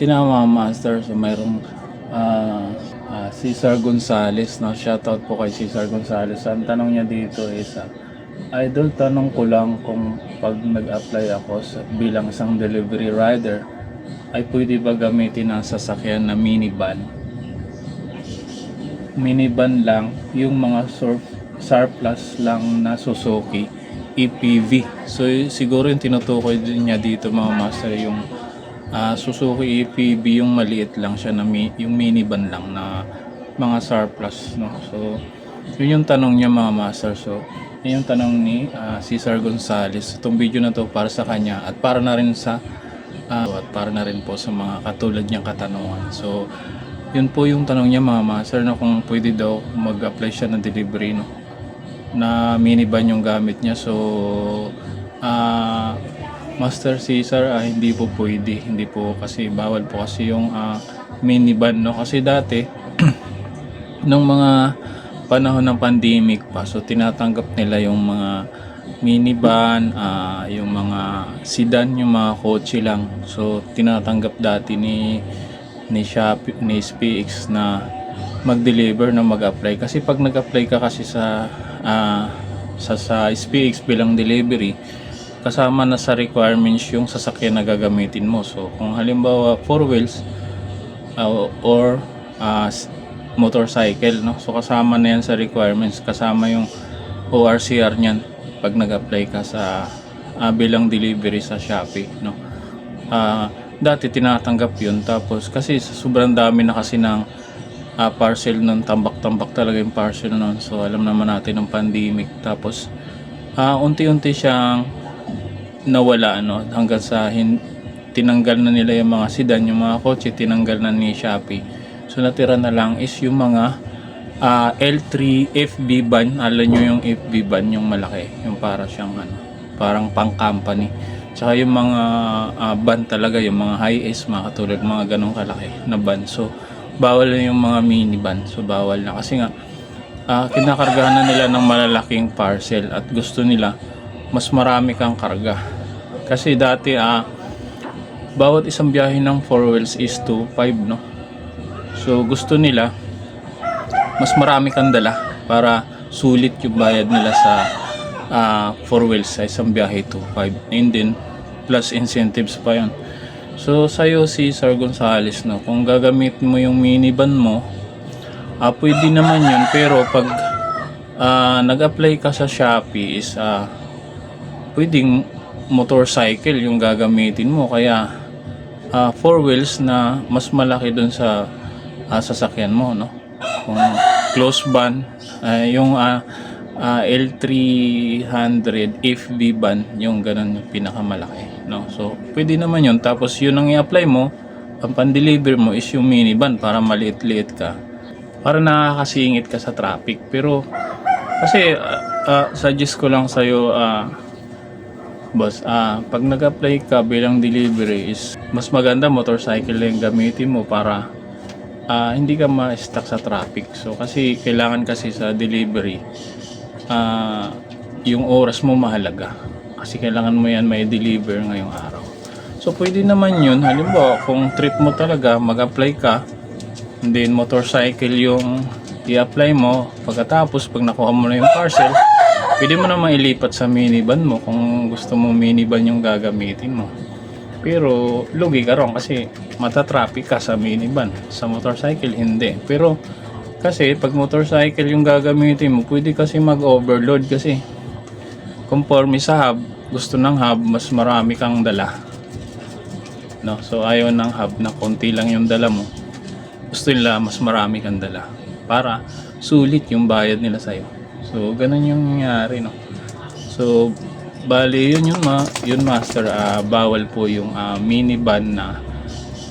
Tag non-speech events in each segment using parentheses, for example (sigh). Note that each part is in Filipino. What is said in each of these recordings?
sinama master. So mayroong ah, ah, Cesar Gonzales. No? Shoutout po kay Cesar Gonzales. Ang tanong niya dito is, ah, Idol, tanong ko lang kung pag nag-apply ako sa, bilang isang delivery rider, ay pwede ba gamitin ang sasakyan na minivan? Minivan lang, yung mga surf, surplus lang na Suzuki EPV. So siguro yung tinutukoy niya dito mga master yung ah, Suzuki EPV yung maliit lang siya na mi- yung minivan lang na mga surplus no. So yun yung tanong niya mga master. So yun yung tanong ni ah, Cesar Gonzales. Itong video na to para sa kanya at para na rin sa ah, at para na rin po sa mga katulad niyang katanungan. So yun po yung tanong niya mga master na kung pwede daw mag-apply siya ng delivery no na minivan yung gamit niya. So, ah Master Caesar, ah, hindi po pwede. Hindi po kasi bawal po kasi yung ah, minivan. No? Kasi dati, (clears throat) nung mga panahon ng pandemic pa, so tinatanggap nila yung mga minivan, ah, yung mga sedan, yung mga kotse lang. So, tinatanggap dati ni ni Shopee, ni SPX na mag-deliver na mag-apply kasi pag nag-apply ka kasi sa ah, sa sa SPX bilang delivery kasama na sa requirements yung sasakyan na gagamitin mo. So kung halimbawa four wheels ah, or s- motorcycle no? So kasama na yan sa requirements. Kasama yung ORCR niyan pag nag-apply ka sa ah, bilang delivery sa Shopee no? Ah, dati tinatanggap yun. Tapos kasi sobrang dami na kasi ng ah, parcel nun tambak-tambak talaga yung parcel nun. So alam naman natin ng pandemic. Tapos ah, unti-unti siyang nawala ano hanggang sa hin- tinanggal na nila yung mga sedan yung mga kotse tinanggal na ni Shopee. So natira na lang is yung mga ah, L3 FB van. Alam nyo yung FB van yung malaki. Yung para siyang ano parang pang company. Tsaka yung mga ah, van talaga yung mga high-S mga katulad mga ganong kalaki na van. So bawal na yung mga minivan so bawal na. Kasi nga ah, kinakargahan na nila ng malalaking parcel at gusto nila mas marami kang karga. Kasi dati ah bawat isang biyahe ng 4 wheels is to 5 no? So gusto nila mas marami kang dala para sulit yung bayad nila sa ah, 4 wheels sa isang biyahe to 5 and then plus incentives pa yon so sa'yo si Sir Gonzales no? Kung gagamit mo yung minivan mo ah pwede naman yun. Pero pag ah, nag-apply ka sa Shopee is ah, pwedeng motorcycle yung gagamitin mo. Kaya ah, four wheels na mas malaki dun sa ah, sasakyan mo no? Kung close van ah, yung ah, ah, L300 FB van yung ganun yung pinakamalaki no? So pwede naman yun. Tapos yun ang i-apply mo. Ang pan-deliver mo is yung minivan para maliit-liit ka. Para nakakasingit ka sa traffic. Pero kasi ah, ah, suggest ko lang sa'yo ah, Boss, ah, pag nag-apply ka bilang delivery is mas maganda motorcycle yung gamitin mo para ah, hindi ka ma-stuck sa traffic. So kasi kailangan kasi sa delivery ah, yung oras mo mahalaga. Kasi kailangan mo yan may deliver ngayong araw. So pwede naman yun. Halimbawa, kung trip mo talaga, mag-apply ka, and then motorcycle yung i-apply mo. Pagkatapos, pag nakuha mo na yung parcel, pwede mo naman ilipat sa minivan mo kung gusto mo minivan yung gagamitin mo. Pero lugi ka ron kasi matatraffic ka sa minivan. Sa motorcycle, hindi. Pero kasi pag motorcycle yung gagamitin mo, pwede kasi mag-overload kasi conforme sa hub, gusto ng hub, mas marami kang dala. No? So ayaw ng hub na konti lang yung dala mo. Gusto nila mas marami kang dala para sulit yung bayad nila sa'yo. So ganun yung nangyari no. So bali yun yung ma yun master ah, bawal po yung ah, minivan na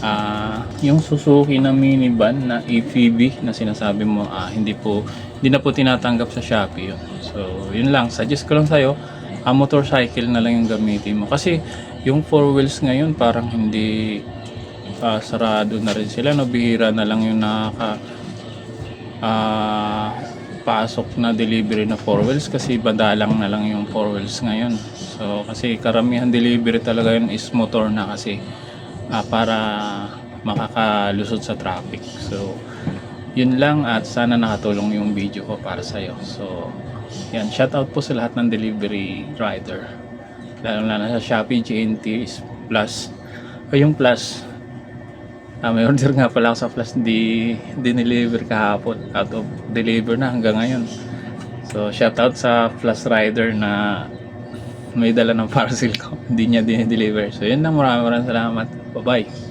ah, yung Suzuki na minivan na EPV na sinasabi mo ah, hindi po hindi na po tinatanggap sa Shopee yun. So yun lang suggest ko lang sa'yo ah, motorcycle na lang yung gamitin mo kasi yung four wheels ngayon parang hindi ah, sarado na rin sila no bihira na lang yung nakaka ah, pasok na delivery na four wheels kasi badalang na lang yung four wheels ngayon so kasi karamihan delivery talaga yun is motor na kasi ah, para makakalusot sa traffic. So, yun lang at sana nakatulong yung video ko para sa'yo. So, yan, shout out po sa lahat ng delivery rider. Lalo na sa Shopee GNT Plus. O yung Plus, ah, may order nga pala ako sa Plus, di, dineliver kahapon. Out of deliver na hanggang ngayon. So, shout out sa Plus Rider na may dala ng parcel ko. (laughs) Hindi niya dinideliver. So, yun lang. Maraming maraming salamat. Bye-bye.